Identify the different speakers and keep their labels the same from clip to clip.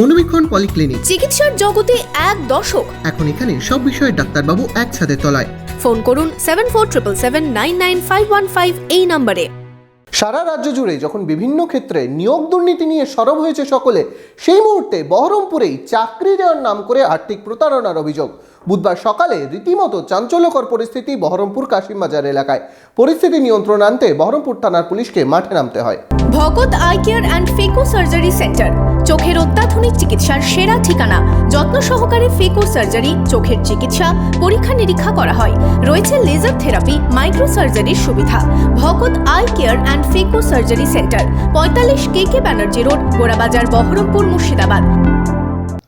Speaker 1: মনোবীক্ষণ polyclinic.
Speaker 2: চিকিৎসার জগতে এক দশক
Speaker 1: এখন এখানে সব বিষয়ে ডাক্তারবাবু একসাথে তলায়।
Speaker 2: ফোন করুন seven four triple seven nine nine five one five এই নম্বরে।
Speaker 1: সারা রাজ্য জুড়ে যখন বিভিন্ন ক্ষেত্রে নিয়োগ দুর্নীতি নিয়ে সরব হয়েছে সকলে সেই মুহূর্তে বহরমপুরেই চাকরি দেওয়ার নাম করে আর্থিক প্রতারণার অভিযোগ। বুধবার সকালে রীতিমতো চাঞ্চল্যকর পরিস্থিতি বহরমপুর কাশিমবাজার এলাকায়। পরিস্থিতি নিয়ন্ত্রণ আনতে বহরমপুর থানার পুলিশকে মাঠে নামতে হয়।
Speaker 2: Bhagat eye care and phaco surgery centre চোখের অত্যাধুনিক চিকিৎসার সেরা ঠিকানা। যত্ন সহকারে ফেকো সার্জারি চোখের চিকিৎসা, পরীক্ষা নিরীক্ষা করা হয়। রয়েছে লেজার থেরাপি মাইক্রো সার্জারির সুবিধা। Bhagat eye care and phaco surgery centre পঁয়তাল্লিশ K K Banerjee road Gorabazar Baharampur Murshidabad.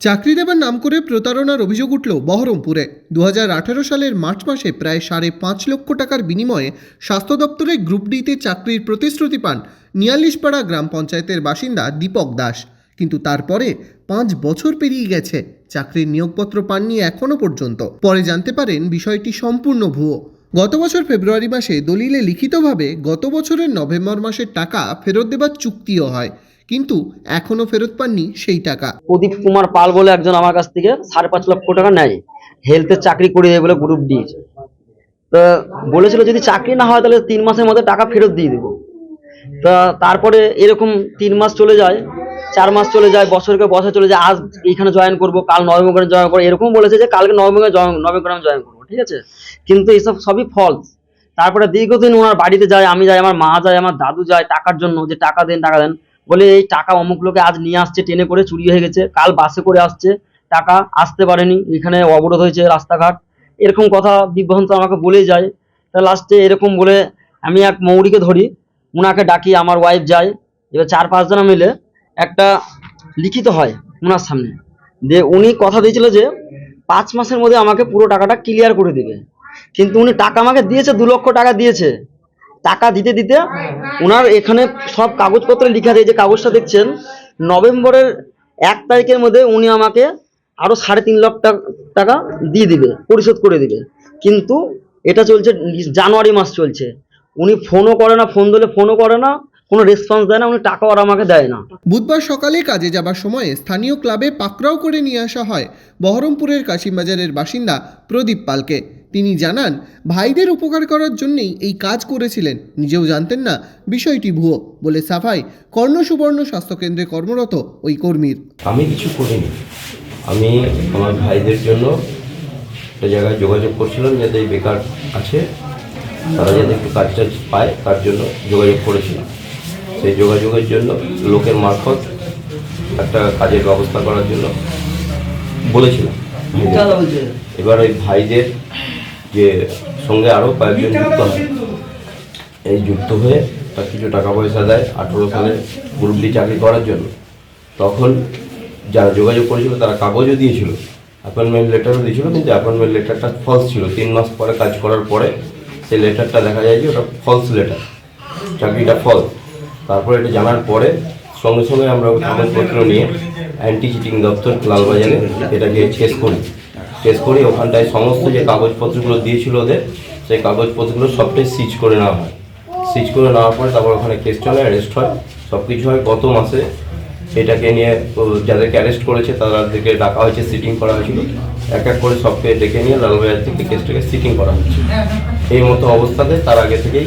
Speaker 1: চাকরি দেবার নাম করে প্রতারণার অভিযোগ উঠল বহরমপুরে। দু হাজার আঠেরো সালের মার্চ মাসে প্রায় সাড়ে পাঁচ লক্ষ টাকার বিনিময়ে স্বাস্থ্য দপ্তরে গ্রুপ ডিতে চাকরির প্রতিশ্রুতি পান নিয়ালিশপাড়া গ্রাম পঞ্চায়েতের বাসিন্দা দীপক দাস। কিন্তু তারপরে পাঁচ বছর পেরিয়ে গেছে, চাকরির নিয়োগপত্র পাননি এখনও পর্যন্ত। পরে জানতে পারেন বিষয়টি সম্পূর্ণ ভুয়ো। গত বছর ফেব্রুয়ারি মাসে দলিলে লিখিতভাবে গত বছরের নভেম্বর মাসের টাকা ফেরত দেবার চুক্তিও হয়। কিন্তু এখনও ফেরত পাননি সেই টাকা।
Speaker 3: প্রদীপ কুমার পাল বলে একজন আমার কাছ থেকে সাড়ে পাঁচ লক্ষ টাকা নেয়। হেলথের চাকরি করে দেবে বলে গ্রুপ দিয়েছে। তা বলেছিল যদি চাকরি না হয় তাহলে তিন মাসের মধ্যে টাকা ফেরত দিয়ে দেবো। তা তারপরে এরকম তিন মাস চলে যায়, চার মাস চলে যায় বছরকে বছর চলে যায়, আজ এইখানে জয়েন করব, কাল নভেম্বরে জয়েন করব, এরকম বলেছে যে কালকে নভেম্বরে জয়েন নভেম্বরে আমি জয়েন করব, ঠিক আছে? কিন্তু এইসব সবই ফলস তারপরে দীর্ঘদিন ওনার বাড়িতে যায়, আমি যাই, আমার মা যায়, আমার দাদু যায়, টাকার জন্য যে টাকা দেন টাকা দেন বলে এই টাকা অমুক লোকে আজ নিয়ে আসছে ট্রেনে করে চুরি হয়ে গেছে, কাল বাসে করে আসছে, টাকা আসতে পারেনি, এখানে অবরোধ হয়েছে রাস্তাঘাট। এরকম কথা বিভ্রান্ত আমাকে বলেই যায়। তা লাস্টে এরকম বলে আমি এক মৌরিকে ধরি, উনাকে ডাকি, আমার ওয়াইফ যায়। এবার চার পাঁচজনা মিলে একটা লিখিত হয় ওনার সামনে। যে উনি কথা দিয়েছিল যে, পাঁচ মাসের মধ্যে আমাকে পুরো টাকাটা ক্লিয়ার করে দেবে। কিন্তু উনি টাকা আমাকে দিয়েছে, দু লক্ষ টাকা দিয়েছে। টাকা দিতে দিতে ওনার এখানে সব কাগজপত্র লিখা আছে যে কাগজটা দেখছেন, নভেম্বরের এক তারিখের মধ্যে উনি আমাকে আরও সাড়ে তিন টা- টাকা দিয়ে দিবে, পরিশোধ করে দিবে। কিন্তু এটা চলছে জানুয়ারি মাস চলছে। উনি ফোনও করে না, ফোন দিলে ফোনও করে না, কোনো রেসপন্স দেয় না, উনি টাকাও আর আমাকে দেয় না।
Speaker 1: বুধবার সকালে কাজে যাবার সময়ে স্থানীয় ক্লাবে পাকড়াও করে নিয়ে আসা হয় বহরমপুরের কাশিমবাজারের বাসিন্দা প্রদীপ পালকে। তিনি জানান ভাইদের উপকার করার জন্যেই এই কাজ করেছিলেন। নিজেও জানতেন না বিষয়টি ভুয়ো বলে সাফাই কর্ণসুবর্ণ স্বাস্থ্যকেন্দ্রে কর্মরত ওই কর্মীর।
Speaker 4: আমি কিছু করিনি। আমি আমার ভাইদের জন্য একটা জায়গায় যোগাযোগ করছিলাম যাতে বেকার আছে। তারা যাতে একটু কাজ টাজ পায় তার জন্য যোগাযোগ করেছিলাম। সেই যোগাযোগের জন্য লোকের মারফত একটা কাজের ব্যবস্থা করার জন্য বলেছিলাম। এবার ওই ভাইদের যে সঙ্গে আরও কয়েকজন যুক্ত হয়। এই যুক্ত হয়ে তার কিছু টাকা পয়সা দেয় আঠেরো সালে গ্রুপ ডি চাকরি করার জন্য। তখন যারা যোগাযোগ করেছিল তারা কাগজও দিয়েছিল। অ্যাপয়েন্টমেন্ট লেটারও দিয়েছিল, কিন্তু অ্যাপয়েন্টমেন্ট লেটারটা ফলস ছিল। তিন মাস পরে কাজ করার পরে সেই লেটারটা দেখা যায় যে ওটা ফলস লেটার চাকরিটা ফলস তারপরে এটা জানার পরে সঙ্গে সঙ্গে আমরা কাগজপত্র নিয়ে অ্যান্টি চিটিং দপ্তর, লালবাজারে এটাকে চেস করি। চেস করি, ওখানটায় সমস্ত যে কাগজপত্রগুলো দিয়েছিল ওদের, সেই কাগজপত্রগুলো সবটাই সিজ করে নেওয়া হয়। সিজ করে নেওয়ার পরে তারপর ওখানে কেস চলে অ্যারেস্ট হয়। সব কিছু হয় গত মাসে। এটাকে নিয়ে যাদেরকে অ্যারেস্ট করেছে, তাদেরকে ডাকা হয়েছে সিটিং করা হয়েছিল। এক এক করে সবকে ডেকে নিয়ে লালবাজার থেকে কেসটাকে সিটিং করা হচ্ছে। এই মতো অবস্থাতে তার আগে থেকেই